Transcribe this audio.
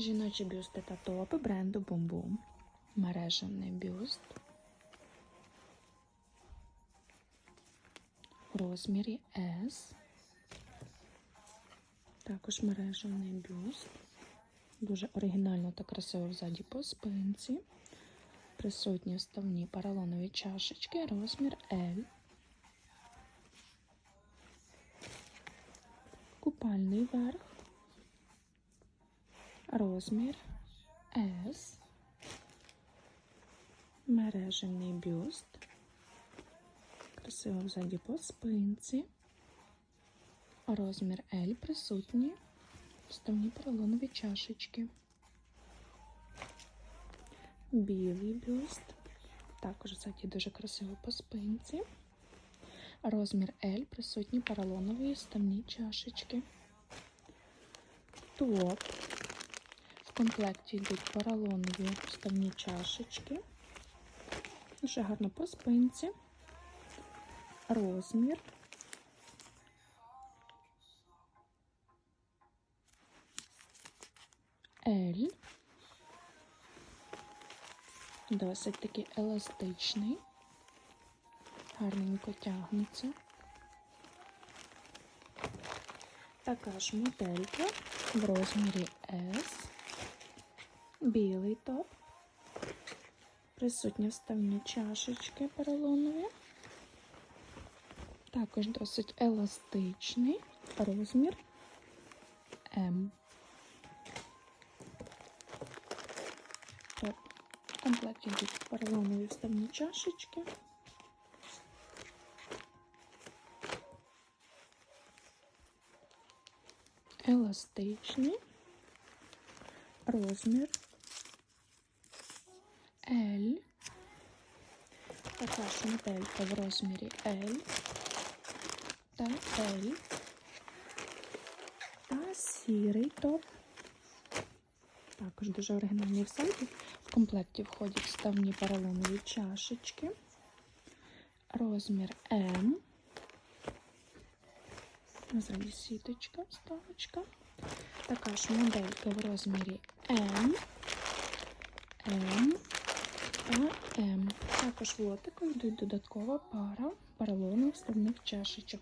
Жіночі бюсти та топи бренду. Мережевний бюст. Розмірі S. Також мережевний бюст. Дуже оригінально та красиво взаді по спинці. Присутні вставні поролонові чашечки, розмір L. Купальний верх. Розмір S. Мережевний бюст. Красиво взаді по спинці. Розмір L присутні. Вставні поролонові чашечки. Білий бюст. Також ззаді дуже красиво по спинці. Розмір L присутні поролонові вставні чашечки. Топ. Комплекті йдуть поролонові вставні чашечки. Дуже гарно по спинці. Розмір. L. Досить таки еластичний. Гарненько тягнеться. Така ж моделька в розмірі S. Білий топ. Присутні вставні чашечки поролонові. Також досить еластичний розмір М. Топ. Йдуть поролонові вставні чашечки. Еластичний розмір L. Така моделька в розмірі L та L. Та сірий топ. Також дуже оригінальний в. В комплекті входять вставні поролонові чашечки. Розмір М. Ззаді сіточка, вставочка. Така ж моделька в розмірі М, М та М. Також в лотику йдуть додаткова пара поролонових вставних чашечок.